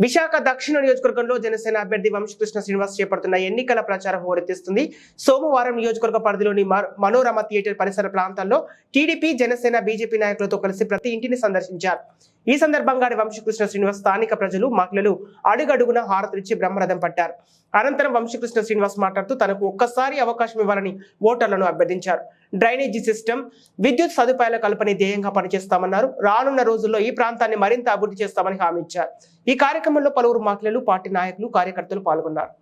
విశాఖ దక్షిణ నియోజకవర్గంలో జనసేన అభ్యర్థి వంశకృష్ణ శ్రీనివాస్ చేపడుతున్న ఎన్నికల ప్రచారం హోరెత్తిస్తుంది. సోమవారం నియోజకవర్గ పరిధిలోని మ- మనోరమ థియేటర్ పరిసర ప్రాంతాల్లో టీడీపీ జనసేన బీజేపీ నాయకులతో కలిసి ప్రతి ఇంటిని సందర్శించారు. ఈ సందర్భంగా వంశకృష్ణ శ్రీనివాస్ స్థానిక ప్రజలు మహిళలు అడుగడుగున హారతులిచ్చి బ్రహ్మరథం పట్టారు. అనంతరం వంశకృష్ణ శ్రీనివాస్ మాట్లాడుతూ తనకు ఒక్కసారి అవకాశం ఇవ్వాలని ఓటర్లను అభ్యర్థించారు. డ్రైనేజీ సిస్టమ్ విద్యుత్ సదుపాయాల కల్పన ధ్యేయంగా పనిచేస్తామన్నారు. రానున్న రోజుల్లో ఈ ప్రాంతాన్ని మరింత అభివృద్ధి చేస్తామని హామీ ఇచ్చారు. ఈ కార్యక్రమంలో పలువురు మహిళలు పార్టీ నాయకులు కార్యకర్తలు పాల్గొన్నారు.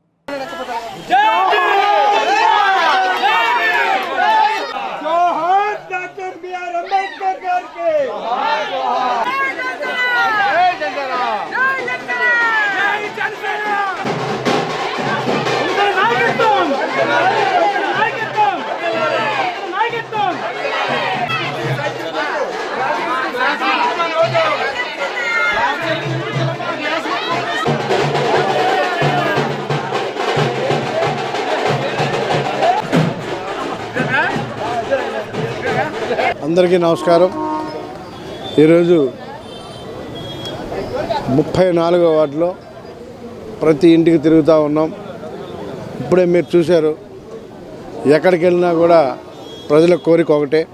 అందరికీ నమస్కారం. ఈరోజు ముప్పై నాలుగో వార్డులో ప్రతి ఇంటికి తిరుగుతూ ఉన్నాం. ఇప్పుడే మీరు చూశారు ఎక్కడికి వెళ్ళినా కూడా ప్రజల కోరిక ఒకటే.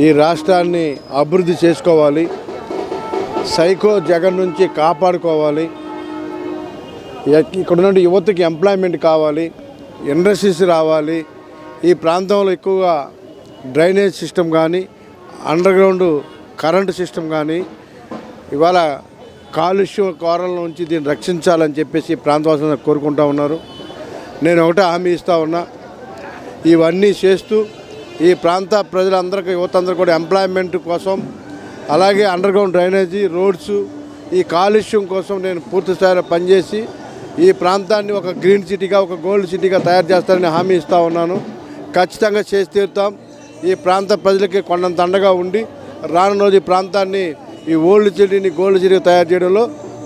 ఈ రాష్ట్రాన్ని అభివృద్ధి చేసుకోవాలి సైకో జగన్ నుంచి కాపాడుకోవాలి ఎక్- ఇక్కడ నుండి యువతకి ఎంప్లాయ్మెంట్ కావాలి ఇండస్ట్రీస్ రావాలి ఈ ప్రాంతంలో ఎక్కువగా డ్రైనేజ్ సిస్టమ్ కానీ అండర్ గ్రౌండ్ కరెంటు సిస్టమ్ కానీ ఇవాళ కాలుష్య కోరల నుంచి దీన్ని రక్షించాలని చెప్పేసి ప్రాంతవాసులను కోరుకుంటా ఉన్నారు. నేను ఒకటే హామీ ఇస్తూ ఉన్నా ఇవన్నీ చేస్తూ ఈ ప్రాంత ప్రజలందరికీ యువతందరూ కూడా ఎంప్లాయ్మెంట్ కోసం అలాగే అండర్గ్రౌండ్ డ్రైనేజీ రోడ్స్ ఈ కాలుష్యం కోసం నేను పూర్తి స్థాయిలో పనిచేసి ఈ ప్రాంతాన్ని ఒక గ్రీన్ సిటీగా ఒక గోల్డ్ సిటీగా తయారు చేస్తారని హామీ ఇస్తూ ఉన్నాను. ఖచ్చితంగా చేసి తీరుతాం. ఈ ప్రాంత ప్రజలకి కొండంత అండగా ఉండి రానున్న రోజు ఈ ప్రాంతాన్ని ఈ ఓల్డ్ సిటీని గోల్డ్ సిటీగా తయారు చేయడంలో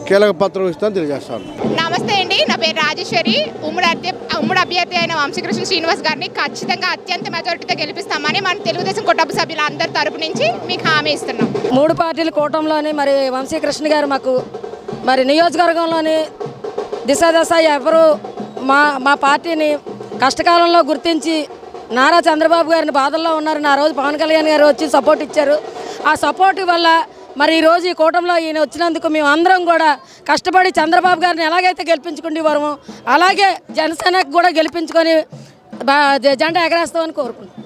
కీలక పాత్ర వహిస్తానని తెలియజేస్తాను. నమస్తే అండి నా పేరు రాజేశ్వరి. ఉమ్మడి అభ్యర్థి ఉమ్మడి అభ్యర్థి అయిన వంశీకృష్ణ శ్రీనివాస్ గారిని ఖచ్చితంగా అత్యంత మెజారిటీతో గెలిపిస్తామని మన తెలుగుదేశం కుటుంబ సభ్యుల అందరి తరపు నుంచి మీకు హామీ ఇస్తున్నాం. మూడు పార్టీల కూటంలోని మరి వంశీకృష్ణ గారు మాకు మరి నియోజకవర్గంలోని దిశ దశ ఎవరు మా మా పార్టీని కష్టకాలంలో గుర్తించి నారా చంద్రబాబు గారిని బాధల్లో ఉన్నారని ఆ రోజు పవన్ కళ్యాణ్ గారు వచ్చి సపోర్ట్ ఇచ్చారు. ఆ సపోర్ట్ వల్ల మరి ఈ రోజు ఈ కూటంలో ఈయన వచ్చినందుకు మేము అందరం కూడా కష్టపడి చంద్రబాబు గారిని ఎలాగైతే గెలిపించుకునేవారమో అలాగే జనసేనకు కూడా గెలిపించుకొని బా- జెండా ఎగరేస్తామని కోరుకుంటున్నాం.